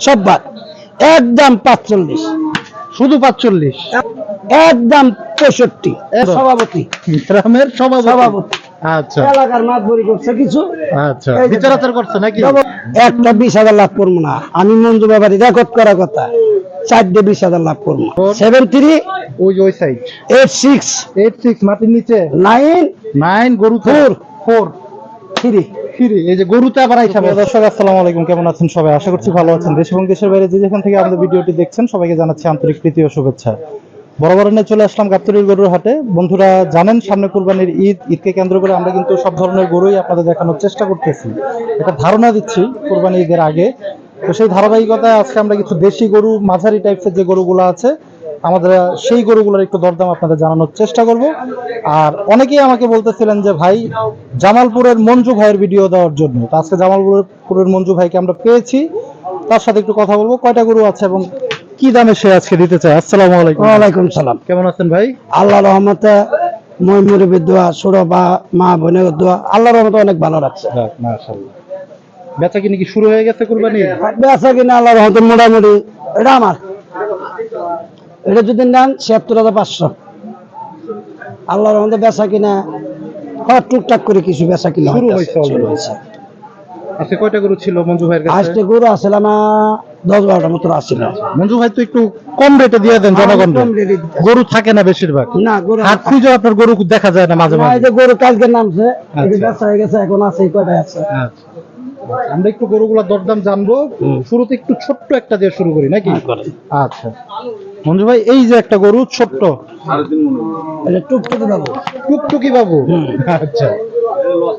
সব বাদ। একদম পাঁচচল্লিশ। শুধু পাঁচচল্লিশ। একদম পঁয়ষট্টি। সভাপতি। গ্রামের সভাপতি। আচ্ছা। এলাকার মাতবরি করছে কিছু। আচ্ছা। করছে নাকি? একটা বিশ হাজার লাভ করব না। আমি মঞ্জু ব্যাপারী রেকর্ড করার কথা। চারটে বিশ হাজার লাভ করব। Seven three. ওই ওই side eight six. Eight six মাটির নিচে? নাইন। নাইন গরু Four. ফোর। এই যে আবার আসসালামু আলাইকুম। কেমন আছেন সবাই? আশা করছি ভালো আছেন। দেশ এবং দেশের বাইরে যেখান থেকে ভিডিওটি দেখছেন, সবাইকে আন্তরিক ও নিয়ে চলে আসলাম গরুর হাটে। বন্ধুরা জানেন, সামনে কুরবানির ঈদ, ঈদকে কেন্দ্র করে আমরা কিন্তু সব ধরনের গরুই আপনাদের দেখানোর চেষ্টা করতেছি। একটা ধারণা দিচ্ছি কোরবানি ঈদের আগে। তো সেই ধারাবাহিকতায় আজকে আমরা কিছু দেশি গরু, মাঝারি টাইপসের যে গরুগুলো আছে আমাদের সেই গরুগুলোর একটু দরদাম আপনাদের জানানোর চেষ্টা করব। আর অনেকেই আমাকে বলতেছিলেন যে ভাই জামালপুরের মঞ্জু ভাইয়ের ভিডিও দেওয়ার জন্য। তো আজকে জামালপুরের মঞ্জু ভাইকে আমরা পেয়েছি। তার সাথে একটু কথা বলব। কয়টা গরু আছে এবং কি দামে সে আজকে দিতে চায়? আসসালামু আলাইকুম। ওয়ালাইকুম সালাম। কেমন আছেন ভাই? আল্লাহ রহমতে মই মুরব্বীর দোয়া ছোড়ো বা মা বোনের দোয়া আল্লাহ রহমতে অনেক ভালো রাখছে মাশাআল্লাহ। বেচা কিনি কি শুরু হয়ে গেছে কুরবানি বেচা কিনা আল্লাহ রহমতে মোটামুটি এটা আমার। এটা যদি নেন ছিয়াত্তর হাজার পাঁচশো। আল্লাহ রহমতে বেচা কিনা হ্যাঁ টুকটাক করে কিছু বেচা কিনা শুরু হয়েছে শুরু হয়েছে। আজকে কয়টা গরু ছিল মঞ্জু ভাইয়ের কাছে? আজকে গরু আসলে আমার দশ বারোটা মতো আসছিল। মঞ্জু ভাই তো একটু কম রেটে দিয়ে দেন জনগণ কম rate এ দিতে। গরু থাকে না বেশিরভাগ। না গরু হাট খুঁজে আপনার গরু দেখা যায় না মাঝে এই মাঝে। যে গরু কালকে নামছে আচ্ছা। বেচা হয়ে গেছে এখন আছে কয়টা আছে? আচ্ছা। আমরা একটু দরদাম জানব। শুরুতে একটু ছোট্ট একটা দিয়ে শুরু করি নাকি? হ্যাঁ, আচ্ছা। মঞ্জু ভাই এই যে একটা গরু ছোট্ট। এটা টুকটুকি দেবো টুকটুকি বাবু? আচ্ছা।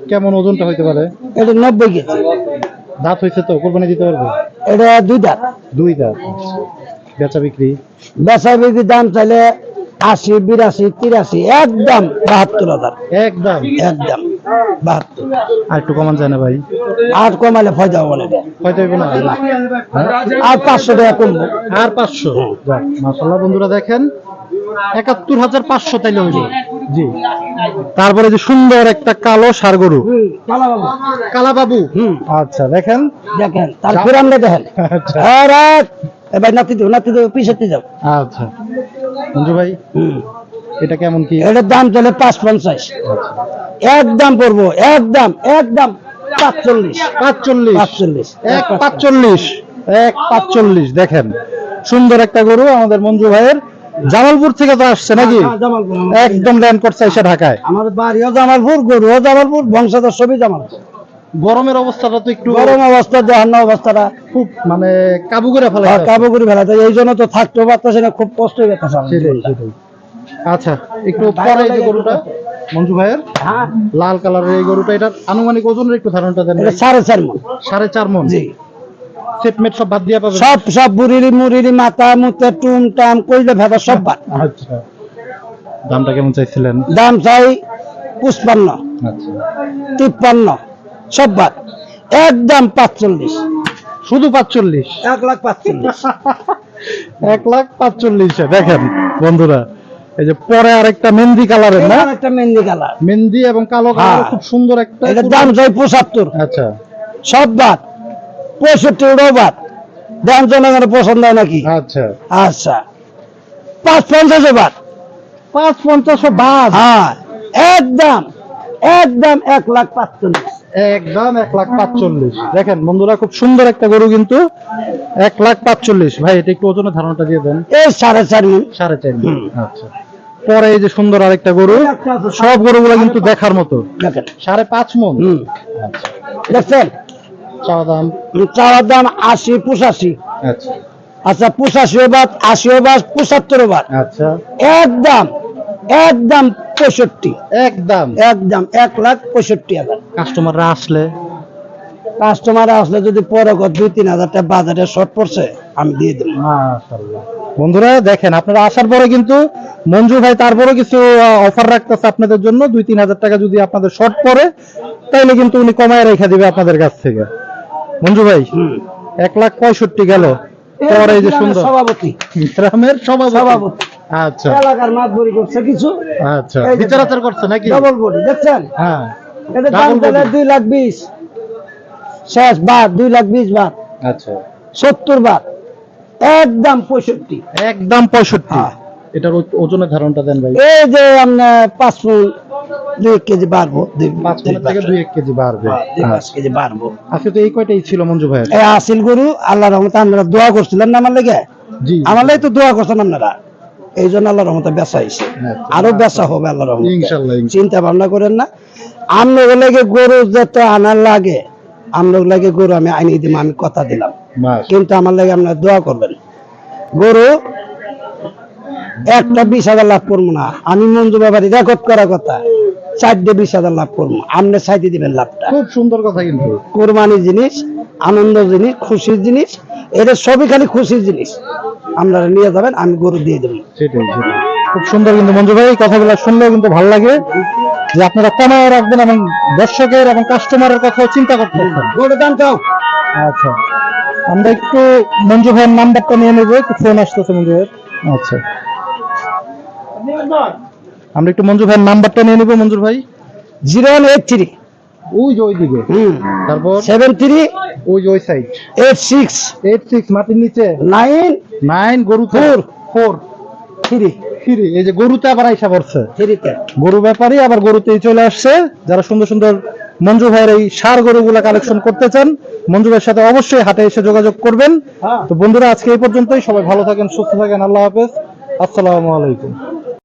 কেমন ওজনটা হইতে পারে? এটা নব্বই কেজি। দাঁত হয়েছে তো কোরবানি দিতে পারবে? এটা দুই দাঁত। দুই দাঁত। বেচা বিক্রি? বেচা বিক্রির দাম চাইলে আশি বিরাশি তিরাশি একদম বাহাত্তর হাজার। একদম। একদম। বাহাত্তর। আর একটু কমান যায় না ভাই। আর কমাইলে ফয়দা না? হ্যাঁ? আর পাঁচশো টাকা কমবো। আর পাঁচশো। মাসাল্লাহ বন্ধুরা দেখেন একাত্তর হাজার পাঁচশো তাইলে হইল। জি। তারপরে যে সুন্দর একটা কালো সার গরু। হুম কালা বাবু। কালা বাবু। হুম। আচ্ছা দেখেন। দেখেন তারপরে আমরা দেখেন। আচ্ছা। এবার নাতি দেবো নাতি দেবো পিছাতে যাও আচ্ছা। মঞ্জু ভাই হুম। এটা কেমন কি? এটার দাম চলে পাঁচ পঞ্চাশ। একদম পড়ব একদম একদম পাঁচচল্লিশ। পাঁচচল্লিশ? পাঁচচল্লিশ। এক পাঁচচল্লিশ? এক পাঁচচল্লিশ দেখেন। সুন্দর একটা গরু আমাদের মঞ্জু ভাইয়ের। জামালপুর থেকে তো আসছে নাকি? হ্যাঁ, আমার। একদম ল্যান্ড করছে এসে ঢাকায়। আমাদের বাড়িও জামালপুর গরুও জামালপুর বংশধর সবই জামালপুর। গরমের অবস্থাটা তো একটু গরম অবস্থা দেহান্ন অবস্থাটা খুব মানে কাবু করে ফেলা আর কাবু করে ফেলাতে এই জন্য তো থাকতেও পারতেছে না খুব কষ্ট হয়ে যেতেছে আচ্ছা একটু পরে এই যে গরুটা মঞ্জু ভাইয়ের হ্যাঁ। লাল কালারের এই গরুটা এটার আনুমানিক ওজনের একটু ধারণাটা দেন সাড়ে চার মন। সাড়ে চার মন? জি। সেটমেট সব বাদ দিয়ে পাবেন? সব সব বুড়িরি মুড়িরি মাথা মুতে টুম টাম কইলে ভেদা সব বাদ। আচ্ছা। দামটা কেমন চাইছিলেন? দাম চাই আচ্ছা। তিপ্পান্ন। সব বাদ। একদম পাঁচচল্লিশ। শুধু পাঁচচল্লিশ? এক লাখ পাঁচচল্লিশ। এক লাখ পাঁচচল্লিশে। দেখেন বন্ধুরা এই যে পরে আরেকটা মেহেন্দি কালারের না? আরেকটা মেহেন্দি কালার। মেহেন্দি এবং কালো কালার হ্যাঁ। খুব সুন্দর একটা এটার দাম চাই পঁচাত্তর। আচ্ছা। সব বাদ। পঁয়ষট্টি ওটাও বাদ। দাম জনগণের পছন্দ হয় নাকি? আচ্ছা। আচ্ছা। পাঁচ পঞ্চাশও বাদ। পাঁচ পঞ্চাশও বাদ? হ্যাঁ। একদম একদম এক লাখ পাঁচচল্লিশ। একদম এক লাখ পাঁচচল্লিশ। দেখেন বন্ধুরা খুব সুন্দর একটা গরু কিন্তু এক লাখ পাঁচচল্লিশ। ভাই এটা একটু ওজনের ধারণাটা দিয়ে দেন। এই সাড়ে চার সাড়ে চার। আচ্ছা। পরে এই যে সুন্দর আরেকটা গরু সব গরুগুলো কিন্তু দেখার মতো। সাড়ে পাঁচ মন? হুম। আচ্ছা। দেখছেন? চাওয়া দাম? চাওয়ার দাম আশি পঁচাশি। আচ্ছা। আচ্ছা পঁচাশিও বাদ আশিও বাদ পঁচাত্তরও বাদ। আচ্ছা। একদম একদম পঁয়ষট্টি। একদম। একদম এক লাখ পঁয়ষট্টি হাজার। কাস্টমাররা আসলে? কাস্টমার আসলে যদি পরে দুই তিন হাজার টাকা বাজারে শর্ট পড়ছে আমি দিয়ে দেবো। বন্ধুরা দেখেন আপনারা আসার পরে কিন্তু মঞ্জু ভাই তারপরে কিছু অফার রাখতেছে আপনাদের জন্য দুই তিন হাজার টাকা যদি আপনাদের শর্ট পড়ে তাহলে কিন্তু উনি কমায় রেখে দিবে আপনাদের কাছ থেকে। মঞ্জু ভাই এক লাখ পঁয়ষট্টি গেল। পরে যে সুন্দর। সভাপতি। গ্রামের সভাপতি। আচ্ছা। এলাকার মাতবরি করছে কিছু। আচ্ছা। এই যে- বিচার আচার করছে নাকি? ডবল বডি দেখছেন? হ্যাঁ। এটা দাম তাহলে দুই লাখ বিশ। শেষ দুই লাখ বিশ বাদ। আচ্ছা। সত্তর বার একদম পঁয়ষট্টি। একদম পঁয়ষট্টি। হ্যাঁ। এটার ওজনের ধারণটা দেন ভাই। এই যে পাঁচ মন দুই কেজি বাড়বো। দুই পাঁচ থেকে দুই এক কেজি বাড়বে। হ্যাঁ, পাঁচ কেজি বাড়বো। আজকে তো এই কয়টাই ছিল মঞ্জু এই আসিল গরু আল্লাহ রহমতে আপনারা দোয়া করছিলেন না আমার লেগে? জি আমার তো দোয়া করছেন আপনারা। এই জন্য আল্লাহ রহমতে বেচা হয়েছে। আচ্ছা। আরও বেচা হবে আল্লাহ রহমতে। চিন্তা ভাবনা করেন না। আমরা লাগে গরু যত আনার লাগে আমরা লাগে গরু আমি আইনি দিব আমি কথা দিলাম। কিন্তু আমার লাগে আপনার দোয়া করবেন। গরু একটা বিশ হাজার লাভ করব না। আমি মঞ্জু বাবারি রেকর্ড করা কথা। চারটে বিশ হাজার লাভ করব। আপনি চাইতে দিবেন লাভটা। খুব সুন্দর কথা কিন্তু। কোরবানি জিনিস আনন্দ জিনিস খুশির জিনিস এটা সবই খালি খুশির জিনিস। আপনারা নিয়ে যাবেন আমি গরু দিয়ে দেবো। সেটাই খুব সুন্দর কিন্তু মঞ্জু ভাই কথাগুলো শুনলেও কিন্তু ভালো লাগে যে আপনারা কমায় রাখবেন এবং দর্শকের এবং কাস্টমারের কথাও চিন্তা করতে গরু দাম চাও? আচ্ছা। আমরা একটু মঞ্জু ভাইয়ের নাম্বারটা নিয়ে নেব একটু ফোন আসতেছে মঞ্জু ভাইয়ের। আচ্ছা। আমরা একটু মঞ্জু ভাইয়ের নাম্বারটা নিয়ে নেব মঞ্জুর ভাই। Zero one eight three. ওই যে তারপর সেভেন থ্রি ওই যে ওই side eight six eight six মাটির নিচে। নাইন নাইন গরু ফোর ফোর থ্রি থ্রি এই যে গরুতে আবার আইসা পড়ছে। থ্রিতে গরু ব্যাপারই আবার গরুতেই চলে আসছে। যারা সুন্দর সুন্দর মঞ্জু ভাইয়ের এই সার গরুগুলা কালেকশন করতে চান মঞ্জু ভাইয়ের সাথে অবশ্যই হাটে এসে যোগাযোগ করবেন। হ্যাঁ। তো বন্ধুরা আজকে এই পর্যন্তই। সবাই ভালো থাকেন সুস্থ থাকেন। আল্লাহ হাফেজ। আসসালামু আলাইকুম।